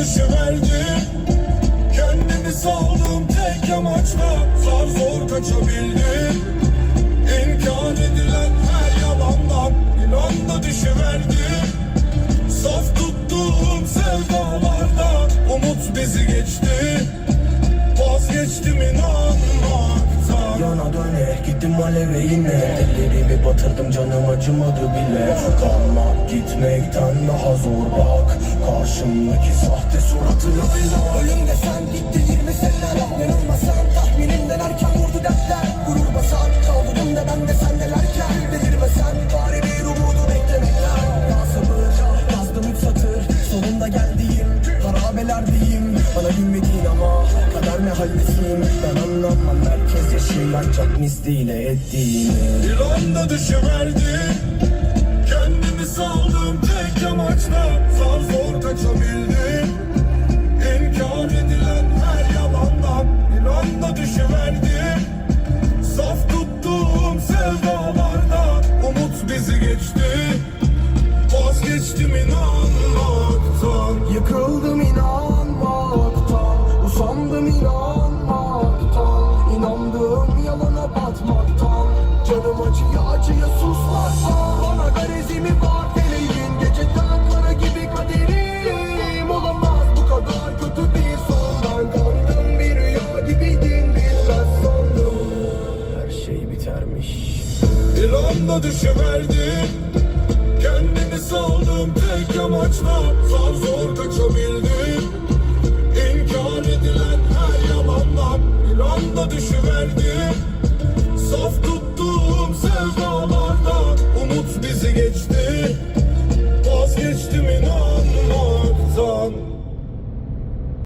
düşüverdim Kendimi saldım tek amaçla. Zar zor kaçabildim. İnkar edilen her yalandan İnan da düşüverdim Saf tuttuğum sevdalardan gittim aleve yine Ellerimi batırdım canım acımadı bile. Kalmak gitmekten daha zor bak. Karşımdaki sahte suratını Ölümde sen gitti 20 seneler Ben olmasam tahminimden erken vurdu dertler. Gurur basar kaldırımda ben de sen nelerken Delirmesen bari bir umudu beklemekten. Ya sabır yazdım üç satır. Sonunda geldiğim harabelerdeyim Bana gülmediğin ama kader ne haldesin Ben anlamam herkes yaşıyor ancak misliyle ettiğini. Bir anda düşüverdim Kendimi saldım tek amaçla Zar zor kaçabildim. İnkar edilen her yalandan Bir anda düşüverdim Saf tuttuğum sevdalardan Umut bizi geçti. Vazgeçtim inanmaktan bitermiş Bir anda düşüverdim Kendimi saldım tek amaçla. Zar zor kaçabildim